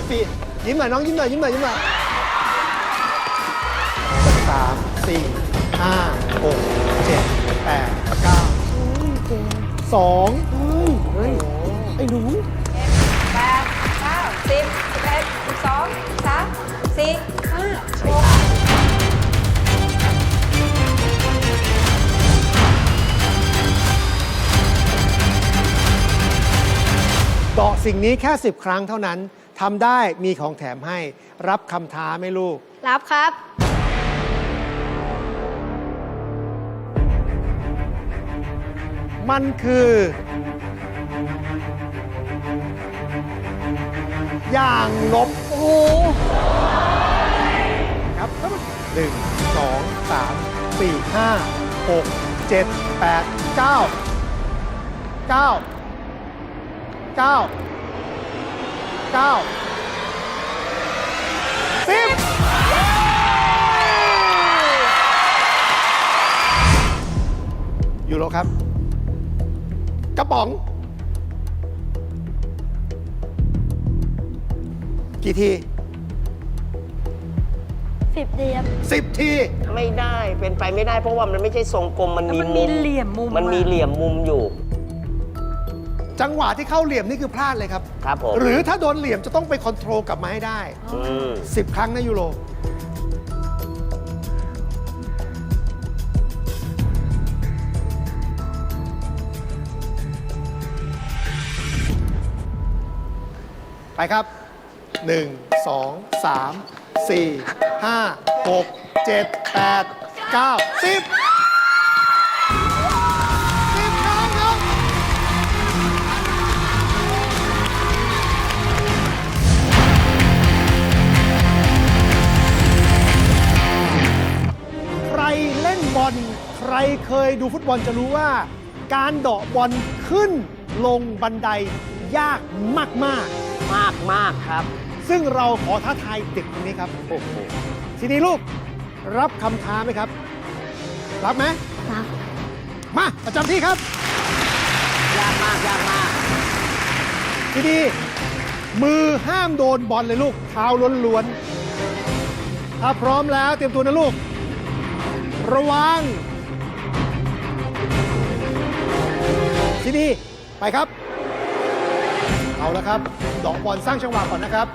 แบบฟรียิ้มหน่อยน้องยิ้มหน่อยยิ้มหน่อยยิ้มหน่อยสามสี่ห้าหกเจ็ดแปดเก้าสองเฮ้ยไอ้หนูแปดเก้าสิบสิบเอ็ดสิบสองสามสี่ห้าหกเดาะสิ่งนี้แค่ 10 ครั้งเท่านั้น ทำได้มีของแถมให้ รับคำท้าไหม่ลูก รับครับ มันคือ อย่างลบ โอ้โหครับหนึ่งสองสามสี่ห้าหกเจ็ดแปดเก้าเก้าเก้า เก้าสิบยูโรครับ กระป๋อง กี่ทีสิบเดียบ สิบที ไม่ได้เป็นไปไม่ได้เพราะว่ามันไม่ใช่ทรงกลมมันมีมันมีเหลี่ยมมุมมันมีอะเหลี่ยมมุมอยู่ จังหวะที่เข้าเหลี่ยมนี่คือพลาดเลยครับ ครับผมหรือถ้าโดนเหลี่ยมจะต้องไปคอนโทรลกลับมาให้ได้อืม10 ครั้งนะยูโร ไปครับ 1 2 3 4 5 6 7 8 9 10 ล่นบอลใครเคยดูฟุตบอลจะรู้ว่า การเดาะบอลขึ้นลงบันไดยากมากมากมากครับ ๆ ซึ่งเราขอท้าทายเด็กคนนี้ครับโอ้โหทีนี้ลูกรับคำท้าไหมครับ รับไหมรับ มาประจำที่ครับ ยากมากยากมาก ทีนี้มือห้ามโดนบอลเลยลูกเท้าล้วนๆถ้าพร้อมแล้วเตรียมตัวนะลูก ระวังทีนี้ไปครับ เอาแล้วครับดอกบอลสร้างจังหวะก่อนนะครับ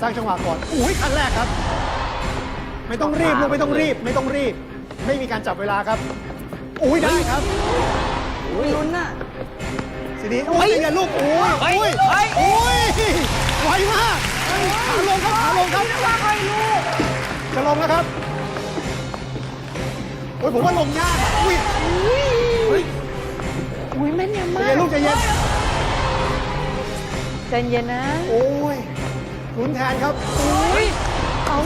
สร้างจังหวะก่อนอุ้ยคันแรกครับ ไม่ต้องรีบลูกไม่ต้องรีบ ไม่ต้องรีบ ไม่มีการจับเวลาครับอุ้ยได้ครับลุ้นอะทีนี้โอ้ยใจเย็นลูกโอ้ยเฮ้ยโอ้ยเฮ้ยโอ้ยไวมากขาลงครับขาลงครับจะลงแล้วครับ โอ้ยผมว่าลงยากอะอุ้ยเฮ้ยอุ้ยแม่นยำใจมาเย็กนลูกใจเย็นใจเย็นนะโอ้ยลุ้นแทนครับอุ้ย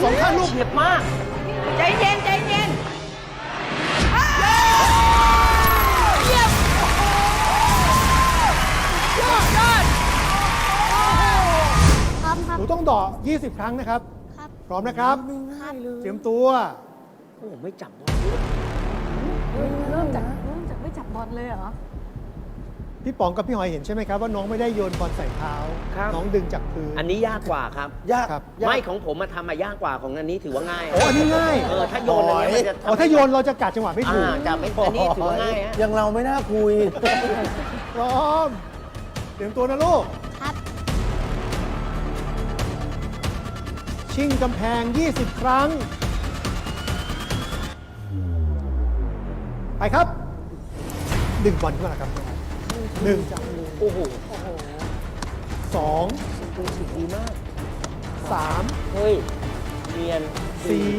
สองข้างลูก เฉียบมาก ใจเย็นใจเย็นพร้อมครับ หนูต้องเดอก20 ครั้งนะครับ ครับ พร้อมนะครับครับเตรียมตัว โอ้โหไม่จับ เริ่มจากเริ่มจากไม่จับบอลเลยเหรอ พี่ป๋องกับพี่หอยเห็นใช่ไหมครับว่าน้องไม่ได้โยนบอลใส่เท้า ครับ น้องดึงจากพื้น อันนี้ยากกว่าครับ ยากครับไม่ของผมมาทำมายากกว่าของอันนี้ถือว่าง่ายโอ้อันนี้ง่ายเออถ้าโยนอันนี้มันจะอ๋อถ้าโยนเราจะกัดจังหวะไม่ถูกอ่าจะไม่อันนี้ถือว่าง่ายฮะยังเราไม่น่าคุย พร้อมเตรียมตัวนะลูกครับ ชิงกำแพง 20 ครั้ง ไปครับดึงบอลขึ้นมาแล้วครับหนึ่งโอ้โหสองคุณสิดีมากสามเฮ้ยเรียนสี่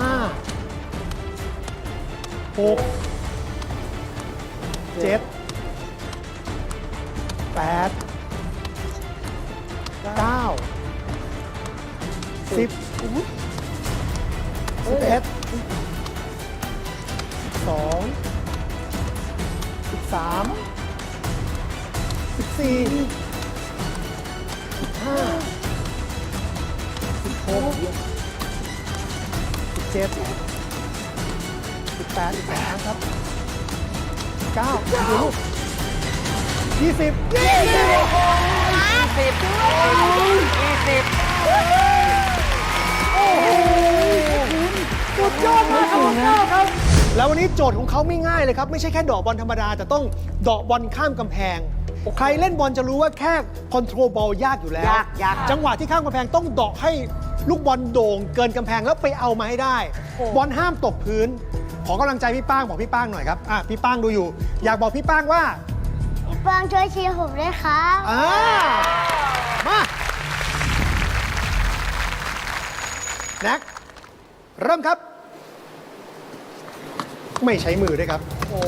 ห้าหกเจ็ดแปดเก้าสิบสิบ สองสิบสามสิบสี่สิบห้าสิบหกสิบเจ็ดสิบแปดสิบแปดครับเก้าดูลูกยี่สิบยี่สิบสิบยี่สิบ แล้ววันนี้โจทย์ของเขาไม่ง่ายเลยครับ ไม่ใช่แค่เดอกบอลธรรมดา แต่ต้องเดอกบอลข้ามกำแพง ใครเล่นบอลจะรู้ว่าแค่คอนโทรลบอลยากอยู่แล้วยากยากจังหวะที่ข้ามกำแพงต้องเดอกให้ลูกบอลโด่งเกินกำแพงแล้วไปเอามาให้ได้บอลห้ามตกพื้น ขอกำลังใจพี่ป้างบอกพี่ป้างหน่อยครับอะพี่ป้างดูอยู่ อยากบอกพี่ป้างว่า พี่เปิ้งช่วยเชียร์ผมด้วยครับ อ่ามาแน็กเริ่มครับ ไม่ใช้มือด้วยครับโอ้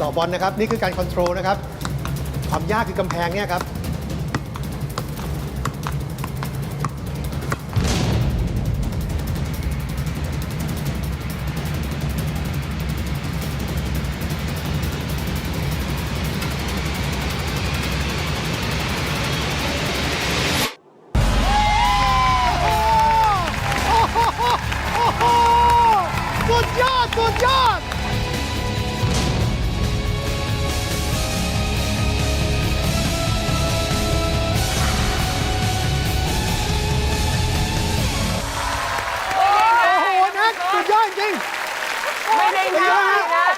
ต่อบอลนะครับ นี่คือการคอนโทรลนะครับ ความยากคือกำแพงเนี่ยครับ โอ้โหโอ้โหสุดยอด สุดยอด